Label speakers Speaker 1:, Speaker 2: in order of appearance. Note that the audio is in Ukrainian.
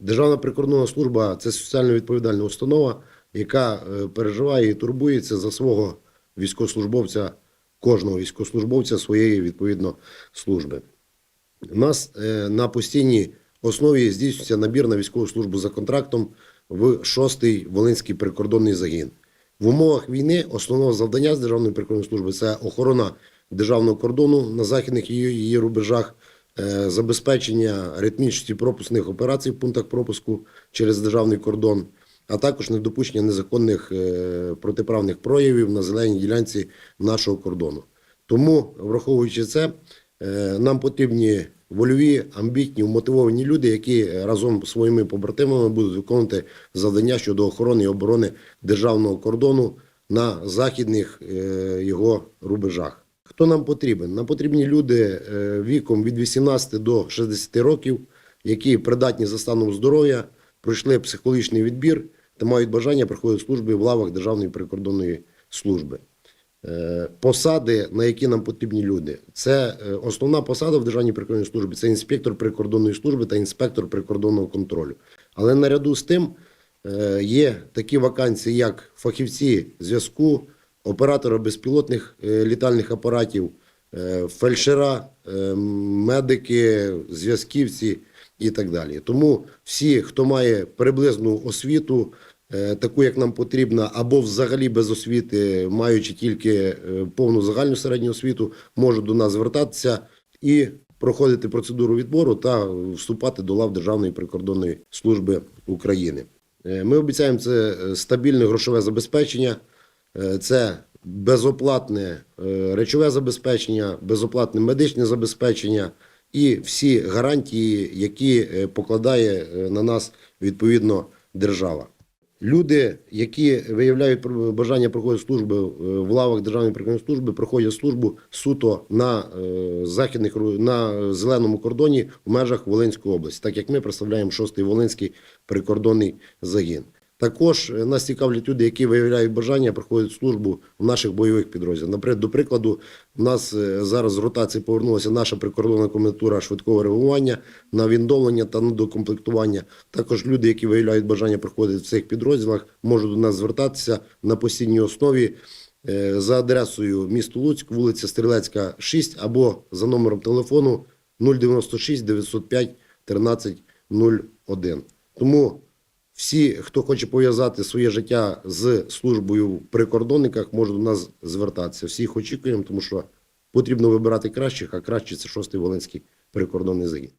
Speaker 1: Державна прикордонна служба це соціально відповідальна установа, яка е, переживає і турбується за свого військовослужбовця, кожного військовослужбовця своєї відповідно служби. У нас е, на постійній основі здійснюється набір на військову службу за контрактом в 6-й Волинський прикордонний загін. В умовах війни основного завдання з Державної прикордонної служби це охорона державного кордону на західних її, рубежах, забезпечення ритмічності пропускних операцій в пунктах пропуску через державний кордон, а також недопущення незаконних е, протиправних проявів на зеленій ділянці нашого кордону. Тому, враховуючи це, е, нам потрібні вольові, амбітні, вмотивовані люди, які разом з своїми побратимами будуть виконувати завдання щодо охорони і оборони державного кордону на західних е, його рубежах. Хто нам потрібен? Нам потрібні люди е, віком від 18 до 60 років, які придатні за станом здоров'я, пройшли психологічний відбір та мають бажання проходити служби в лавах Державної прикордонної служби. Е, Посади, на які нам потрібні люди, це е, основна посада в Державній прикордонній службі це інспектор прикордонної служби та інспектор прикордонного контролю. Але наряду з тим є такі вакансії, як фахівці зв'язку, оператори безпілотних е, літальних апаратів, е, фельдшера, е, медики, зв'язківці і так далі. Тому всі, хто має приблизну освіту, таку, як нам потрібна, або взагалі без освіти, маючи тільки повну загальну середню освіту, можуть до нас звертатися і проходити процедуру відбору та вступати до лав Державної прикордонної служби України. Ми обіцяємо це стабільне грошове забезпечення, це безоплатне е, речове забезпечення, безоплатне медичне забезпечення і всі гарантії, які е, покладає е, на нас відповідно держава. Люди, які виявляють бажання проходити служби е, в лавах Державної прикордонної служби, проходять службу суто на е, західних на зеленому кордоні в межах Волинської області, так як ми представляємо 6-й Волинський прикордонний загін. Також нас цікавлять люди, які виявляють бажання проходити службу в наших бойових підрозділах. Наприклад, до прикладу, у нас е, зараз з ротації повернулася наша прикордонна комендатура швидкого реагування на відновлення та на докомплектування. Також люди, які виявляють бажання проходити в цих підрозділах, можуть до нас звертатися на постійній основі е, за адресою місто Луцьк, вулиця Стрілецька, 6 або за номером телефону 096 905 13 01. Тому всі, хто хоче пов'язати своє життя з службою в прикордонниках, можуть до нас звертатися. Всіх очікуємо, тому що потрібно вибирати кращих, а кращий це 6-й Волинський прикордонний загін.